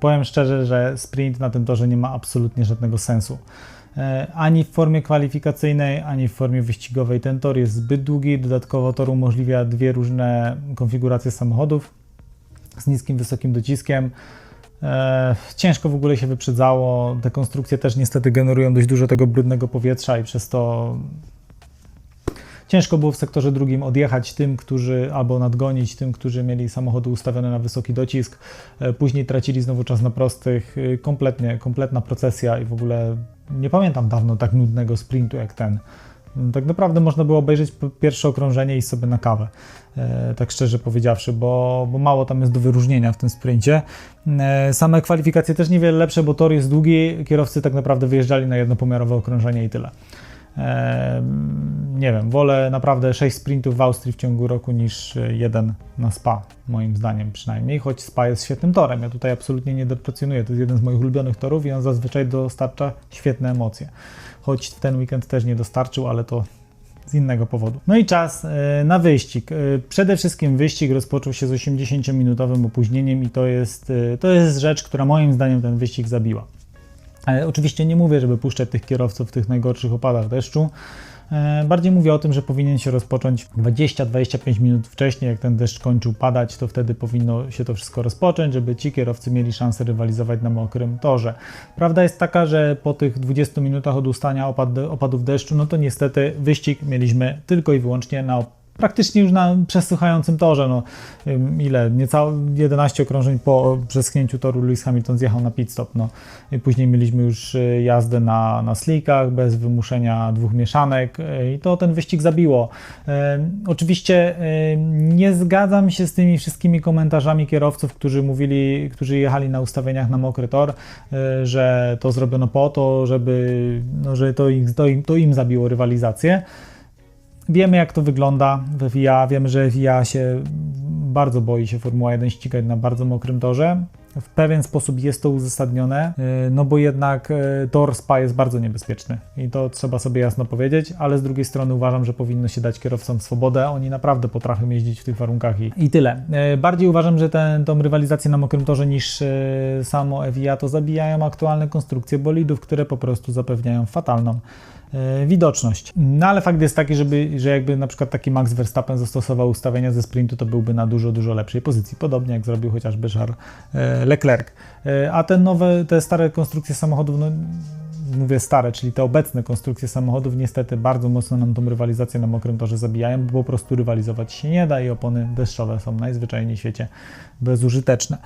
Powiem szczerze, że sprint na tym torze nie ma absolutnie żadnego sensu. E, Ani w formie kwalifikacyjnej, ani w formie wyścigowej. Ten tor jest zbyt długi, dodatkowo tor umożliwia dwie różne konfiguracje samochodów z niskim, wysokim dociskiem. E, ciężko w ogóle się wyprzedzało. Te konstrukcje też niestety generują dość dużo tego brudnego powietrza i przez to ciężko było w sektorze drugim odjechać tym, którzy albo nadgonić tym, którzy mieli samochody ustawione na wysoki docisk. E, Później tracili znowu czas na prostych. E, Kompletnie, kompletna procesja i w ogóle nie pamiętam dawno tak nudnego sprintu jak ten. Tak naprawdę można było obejrzeć pierwsze okrążenie i sobie na kawę. E, tak szczerze powiedziawszy, bo, bo mało tam jest do wyróżnienia w tym sprincie. E, same kwalifikacje też niewiele lepsze, bo tor jest długi, kierowcy tak naprawdę wyjeżdżali na jednopomiarowe okrążenie i tyle. Nie wiem, wolę naprawdę 6 sprintów w Austrii w ciągu roku niż e, jeden na Spa, moim zdaniem przynajmniej, choć Spa jest świetnym torem. Ja tutaj absolutnie nie deprecjonuję, to jest jeden z moich ulubionych torów i on zazwyczaj dostarcza świetne emocje. Choć ten weekend też nie dostarczył, ale to z innego powodu. No i czas e, na wyścig. E, Przede wszystkim wyścig rozpoczął się z 80-minutowym opóźnieniem i to jest, to jest rzecz, która moim zdaniem ten wyścig zabiła. E, Oczywiście nie mówię, żeby puszczać tych kierowców w tych najgorszych opadach deszczu. E, Bardziej mówię o tym, że powinien się rozpocząć 20-25 minut wcześniej, jak ten deszcz kończył padać, to wtedy powinno się to wszystko rozpocząć, żeby ci kierowcy mieli szansę rywalizować na mokrym torze. Prawda jest taka, że po tych 20 minutach od ustania opad, opadów deszczu, no to niestety wyścig mieliśmy tylko i wyłącznie na praktycznie już na przesychającym torze. No, ile? Niecałe 11 okrążeń po przeschnięciu toru Lewis Hamilton zjechał na pit stop. No. Później mieliśmy już y, jazdę na, na slickach bez wymuszenia dwóch mieszanek y, i to ten wyścig zabiło. Ym, Oczywiście ym, nie zgadzam się z tymi wszystkimi komentarzami kierowców, którzy mówili, którzy jechali na ustawieniach na mokry tor, y, że to zrobiono po to, żeby, no, że to, ich, to, im, to im zabiło rywalizację. Wiemy, jak to wygląda we FIA. Wiemy, że FIA się bardzo boi się Formuła 1 ścigać na bardzo mokrym torze. W pewien sposób jest to uzasadnione, yy, no bo jednak yy, tor Spa jest bardzo niebezpieczny i to trzeba sobie jasno powiedzieć, ale z drugiej strony uważam, że powinno się dać kierowcom swobodę. Oni naprawdę potrafią jeździć w tych warunkach i, i tyle. Yy, Bardziej uważam, że tę rywalizację na mokrym torze niż samo FIA to zabijają aktualne konstrukcje bolidów, które po prostu zapewniają fatalną widoczność. No ale fakt jest taki, żeby, że jakby na przykład taki Max Verstappen zastosował ustawienia ze sprintu, to byłby na dużo, dużo lepszej pozycji. Podobnie jak zrobił chociażby Charles e, Leclerc. E, A te nowe, te stare konstrukcje samochodów, no mówię stare, czyli te obecne konstrukcje samochodów niestety bardzo mocno nam tą rywalizację na mokrym torze zabijają, bo po prostu rywalizować się nie da i opony deszczowe są najzwyczajniej w świecie bezużyteczne.